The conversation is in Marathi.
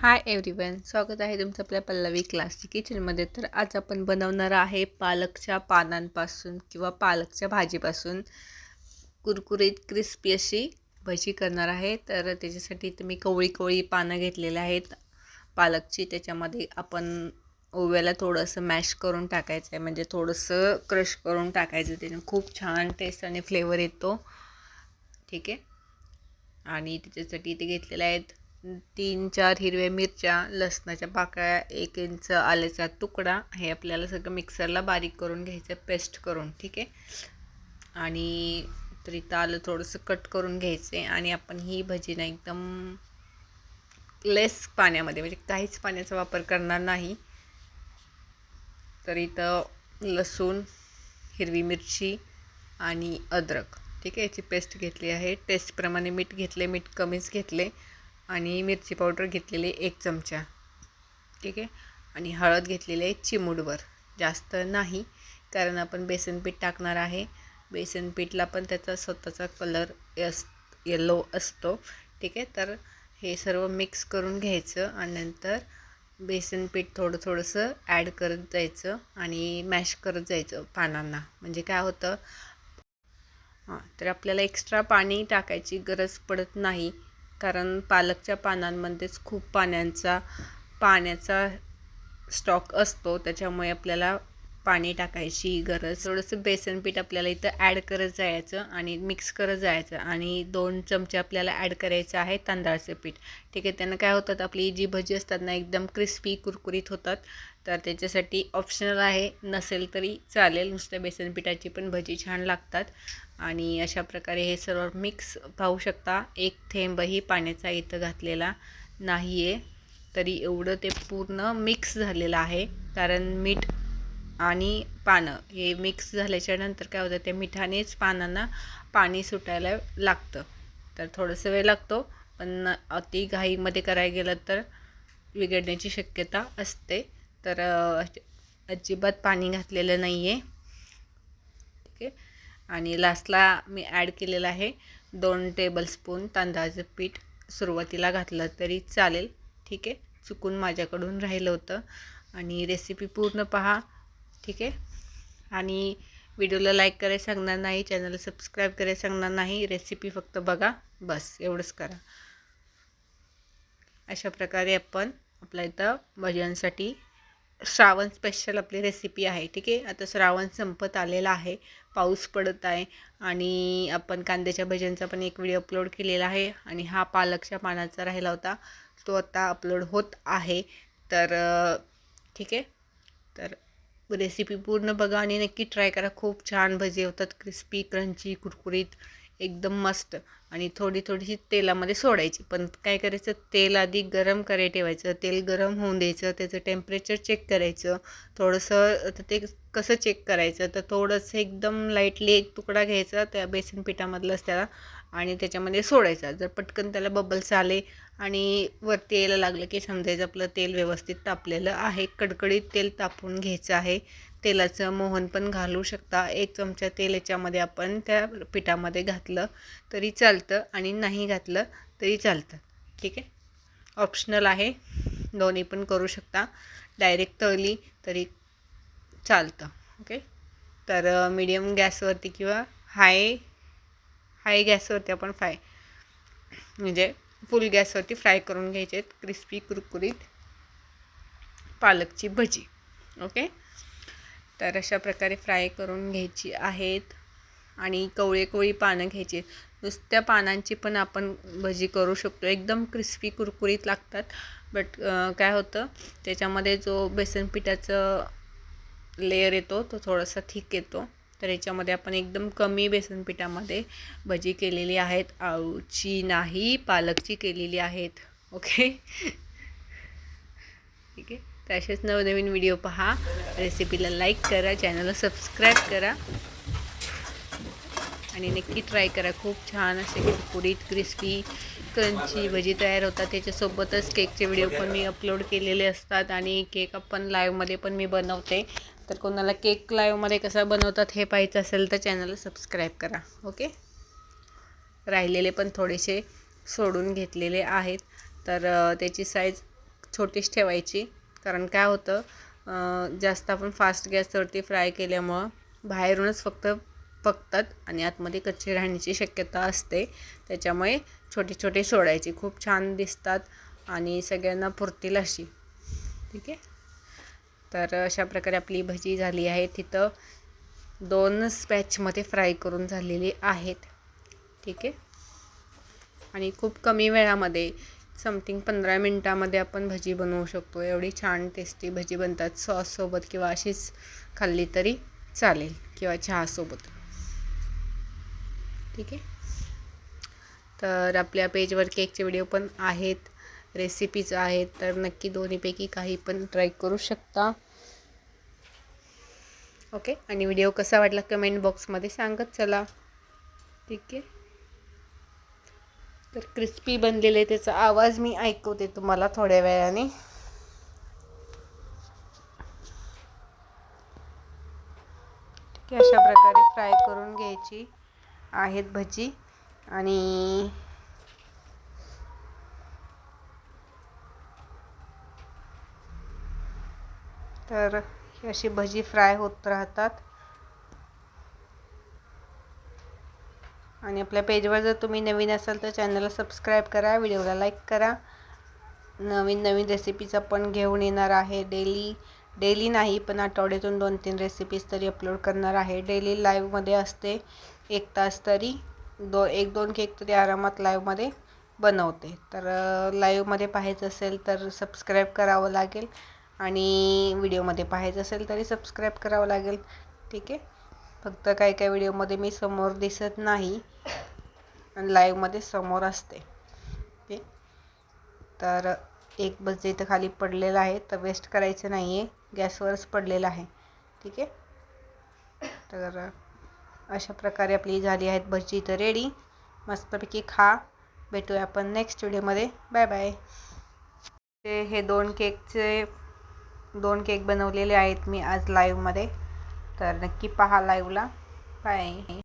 हाय एव्हरीवन स्वागत आहे तुमचं आपल्या पल्लवी क्लासिक किचनमध्ये. तर आज आपण बनवणार आहे पालकच्या पानांपासून किंवा पालकच्या भाजीपासून कुरकुरीत क्रिस्पी अशी भजी करणार आहे. तर त्याच्यासाठी तुम्ही मी कवळी कवळी पानं घेतलेली आहेत पालकची. त्याच्यामध्ये आपण ओव्याला थोडंसं मॅश करून टाकायचं आहे. म्हणजे थोडंसं क्रश करून टाकायचं त्याने खूप छान टेस्ट आणि फ्लेवर येतो. ठीक आहे? आणि त्याच्यासाठी इथे घेतलेले आहेत तीन चार हिरव्या मिरच्या लसणाच्या पाकळ्या एक इंच आल्याचा तुकडा हे आपल्याला सगळं मिक्सरला बारीक करून घ्यायचं पेस्ट करून ठीक आहे? आणि तर इथं आलं थोडंसं कट करून घ्यायचं आहे आणि आपण ही भजीना एकदम लेस पाण्यामध्ये म्हणजे काहीच पाण्याचा वापर करणार नाही. तर इथं लसूण हिरवी मिरची आणि अद्रक ठीक आहे? याची पेस्ट घेतली आहे. टेस्टप्रमाणे मीठ घेतले मीठ कमीच घेतले. आणि मिरची पावडर घेतलेली एक चमचा. ठीक आहे? आणि हळद घेतलेली आहे चिमूडवर जास्त नाही कारण आपण बेसन पीठ टाकणार आहे. बेसन पीठला पण त्याचा स्वतःचा कलर यस येलो असतो. ठीक आहे? तर हे सर्व मिक्स करून घ्यायचं आणि नंतर बेसन पीठ थोडं थोडंसं ॲड करत जायचं आणि मॅश करत जायचं पानांना. म्हणजे काय होतं? हां तर आपल्याला एक्स्ट्रा पाणी टाकायची गरज पडत नाही. कारण पालकच्या पानांमध्येच खूप पाण्यांचा पाण्याचा स्टॉक असतो. त्याच्यामुळे आपल्याला पाणी टाकायची गरज थोडंसं बेसन पीठ आपल्याला इथं ॲड करत जायचं आणि मिक्स करत जायचं आणि दोन चमचे आपल्याला ॲड करायचं आहे तांदळाचं पीठ. ठीक आहे त्यानं काय होतात आपली जी भजी असतात ना एकदम क्रिस्पी कुरकुरीत होतात. तर त्याच्यासाठी ऑप्शनल आहे नसेल तरी चालेल नुसत्या बेसन पिठाची पण भजी छान लागतात. आणि अशा प्रकारे हे सर्व मिक्स पाहू शकता एक थेंबही पाण्याचा इथं घातलेला नाही आहे तरी एवढं ते पूर्ण मिक्स झालेलं आहे. कारण मीठ आणि पानं. हे मिक्स झाल्याच्यानंतर काय होतं त्या मिठानेच पानांना पाणी सुटायला लागतं. तर थोडंसं वेळ लागतो पण अति घाईमध्ये करायला गेलं तर बिघडण्याची शक्यता असते. तर अजिबात पाणी घातलेलं नाही आहे ठीक आहे? आणि लास्टला मी ॲड केलेलं आहे दोन टेबलस्पून तांदळाचं पीठ सुरुवातीला घातलं तरी चालेल. ठीक आहे? चुकून माझ्याकडून राहिलं होतं. आणि रेसिपी पूर्ण पहा. ठीक आहे? आणि व्हिडिओला लाईक करायला सांगणार नाही चॅनलला सबस्क्राईब करायला सांगणार नाही रेसिपी फक्त बघा बस एवढंच करा. अशा प्रकारे आपण आपल्या इथं भजनसाठी श्रावण स्पेशल आपली रेसिपी आहे ठीक आहे? आता श्रावण संपत आलेला आहे पाऊस पडत आहे आणि आपण कांद्याच्या भजनचा पण एक व्हिडिओ अपलोड केलेला आहे आणि हा पालकच्या पानाचा राहिला होता तो आता अपलोड होत आहे. तर ठीक आहे? तर रेसिपी पूर्ण बघा आणि नक्की ट्राय करा. खूप छान भजी होतात. क्रिस्पी क्रंची कुरकुरीत एकदम मस्त. आणि थोडी थोडीशी तेलामध्ये सोडायची. पण काय करायचं? तेल आधी गरम कराय ठेवायचं. तेल गरम होऊन द्यायचं. त्याचं टेम्परेचर चेक करायचं. थोडंसं ते कसं चेक करायचं? तर थोडंसं एकदम लाईटली एक तुकडा घ्यायचा. त्या बेसन पिठामधलंच त्याला. आणि त्याच्यामध्ये सोडायचा. जर पटकन त्याला बबल्स आले आणि वरती यायला लागलं की समजायचं आपलं तेल व्यवस्थित तापलेलं आहे. कडकडीत तेल तापून घ्यायचं आहे. तेलाचं मोहन पण घालू शकता. एक चमचा तेल याच्यामध्ये आपण त्या पिठामध्ये घातलं तरी चालतं आणि नाही घातलं तरी चालतं. ठीक आहे? ऑप्शनल आहे. दोन्ही पण करू शकता. डायरेक्ट तळली तरी चालतं. ओके तर मीडियम गॅसवरती किंवा हाय हाय गॅसवरती आपण फ्राय म्हणजे फुल गॅसवरती फ्राय करून घ्यायचे आहेत क्रिस्पी कुरकुरीत पालकची भजी. ओके? तर अशा प्रकारे फ्राय करून घ्यायची आहेत आणि कवळे कवळी पानं घ्यायची नुसत्या पानांची पण आपण भजी करू शकतो. एकदम क्रिस्पी कुरकुरीत लागतात. बट काय होतं त्याच्यामध्ये जो बेसन पिठाचं लेयर येतो तो थोडासा थिक येतो. तर याच्यामध्ये आपण एकदम कमी बेसन पिठामध्ये भजी केलेली आहेत. आळूची नाही पालकची केलेली आहेत. ओके? ठीक आहे? तर असेच नवनवीन व्हिडिओ पहा. रेसिपीला लाईक करा चॅनलला सबस्क्राईब करा. आणि नक्की ट्राय करा. खूप छान असे कुरकुरीत क्रिस्पी क्रंची भजी तयार होतात. त्याच्यासोबतच केकचे व्हिडिओ पण मी अपलोड केलेले असतात. आणि केक आपण लाईव्हमध्ये पण मी बनवते. तर कोणाला केक लाईवमध्ये कसा बनवतात हे पाहायचं असेल तर चॅनलला सबस्क्राईब करा ओके? राहिलेले पण थोडेसे सोडून घेतलेले आहेत. तर त्याची साईज छोटीच ठेवायची. कारण काय होतं जास्त आपण फास्ट गॅसवरती फ्राय केल्यामुळं बाहेरूनच फक्त पकतात आणि आतमध्ये कच्चे राहण्याची शक्यता असते. त्याच्यामुळे छोटे छोटे सोडायचे. खूप छान दिसतात आणि सगळ्यांना पुरतील अशी. ठीक आहे? तर अशा प्रकारे आपली भजी झाली आहे. तिथं दोनच स्पॅचमध्ये फ्राय करून झालेली आहेत. ठीक आहे? आणि खूप कमी वेळामध्ये समथिंग पंधरा मिनटामध्ये आपण भजी बनवू शकतो. एवढी छान टेस्टी भजी बनतात. सॉससोबत किंवा अशीच खाल्ली तरी चालेल किंवा चहासोबत ठीक आहे? तर आपल्या पेजवर केकचे व्हिडिओ पण आहेत. रेसिपीज आहेत तर नक्की दोन्हीपैकी काही पण ट्राय करू शकता. ओके आणि व्हिडिओ कसा वाटला कमेंट बॉक्समध्ये सांगत चला. ठीक आहे? तर क्रिस्पी बनलेले त्याचा आवाज मी ऐकवते तुम्हाला थोड्या वेळाने. ठीक आहे? अशा प्रकारे फ्राय करून घ्यायची आहेत भजी. आणि तर ही अशी भजी फ्राय होत राहतात. आणि आपल्या पेजवर जर तुम्ही नवीन असाल तर चॅनलला सबस्क्राईब करा व्हिडिओला लाईक करा. नवीन नवीन रेसिपीज आपण घेऊन येणार आहे. डेली डेली नाही पण आठवड्यातून दोन तीन रेसिपीज तरी अपलोड करणार आहे. डेली लाईव्हमध्ये असते एक तास तरी दो एक दोन केक तरी आरामात लाईव्हमध्ये बनवते. तर लाईव्हमध्ये पाहायचं असेल तर सबस्क्राईब करावं लागेल. आणि व्हिडिओमध्ये पाहायचं असेल तरी सबस्क्राईब करावं लागेल. ठीक आहे? फक्त काही काही व्हिडिओमध्ये मी समोर दिसत नाही. आणि लाईव्हमध्ये समोर असते. ओके तर एक बस इथं खाली पडलेला आहे. तर वेस्ट करायचं नाही आहे गॅसवरच पडलेलं आहे. ठीक आहे? तर अशा प्रकारे आपली झाली आहेत भजी. इथं रेडी मस्तपैकी खा. भेटूया आपण नेक्स्ट व्हिडिओमध्ये बाय बाय ते हे दोन केकचे दोन केक बनवलेले आहेत मी आज लाईव्हमध्ये तर नक्की पहा लाईव्हला बाय